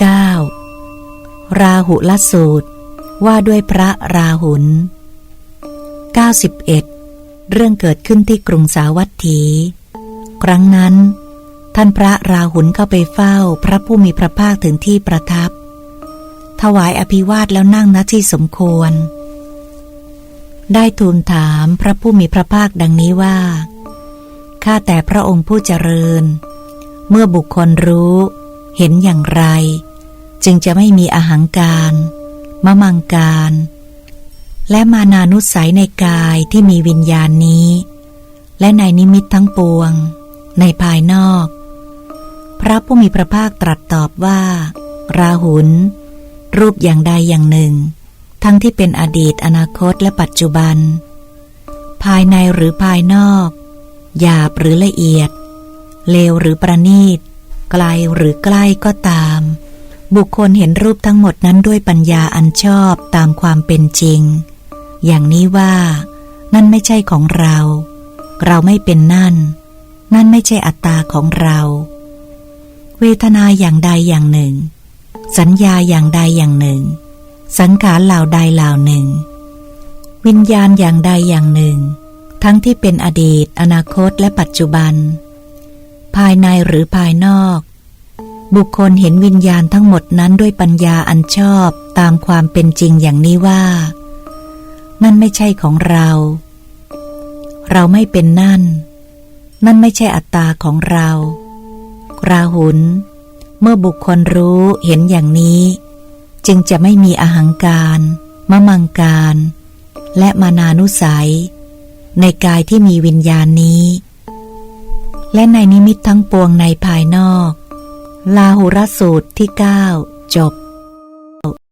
9 ราหุลสูตร ว่าด้วยพระราหุล 91 เรื่องเกิดขึ้นที่กรุงสาวัตถี ครั้งนั้น ท่านพระราหุลเข้าไปเฝ้าพระผู้มีพระภาคถึงที่ประทับ ถวายอภิวาทแล้วนั่งณที่สมควร ได้ทูลถามพระผู้มีพระภาคดังนี้ว่า ข้าแต่พระองค์ผู้เจริญ เมื่อบุคคลรู้เห็นอย่างไร จึงจะไม่มีอาหังการ มะมังการ และมานานุสัยในกายที่มีวิญญาณนี้ และในนิมิตทั้งปวง ในภายนอก พระผู้มีพระภาคตรัสตอบว่า ราหุล รูปอย่างใดอย่างหนึ่ง ทั้งที่เป็นอดีตอนาคตและปัจจุบัน ภายในหรือภายนอก หยาบหรือละเอียด เลวหรือประณีต ไกลหรือใกล้ก็ตาม บุคคลเห็นรูปทั้งหมดนั้นด้วยปัญญาอันชอบตามความเป็นจริง อย่างนี้ว่า นั่นไม่ใช่ของเรา เราไม่เป็นนั่น นั่นไม่ใช่อัตตาของเรา เวทนาอย่างใดอย่างหนึ่ง สัญญาอย่างใดอย่างหนึ่ง สังขารเหล่าใดเหล่าหนึ่ง วิญญาณอย่างใดอย่างหนึ่ง ทั้งที่เป็นอดีต อนาคตและปัจจุบัน ภายในหรือภายนอก บุคคลเห็นวิญญาณทั้งหมดนั้นด้วยปัญญาอันชอบตามความเป็นจริงอย่างนี้ว่า นั่นไม่ใช่ของเรา เราไม่เป็นนั่น นั่นไม่ใช่อัตตาของเรา ราหุล เมื่อบุคคลรู้เห็นอย่างนี้ จึงจะไม่มีอหังการมะมังการ และมานานุสัย ในกายที่มีวิญญาณนี้ และในนิมิตทั้งปวงในภายน ลาหุรสูตรที่ 9 จบ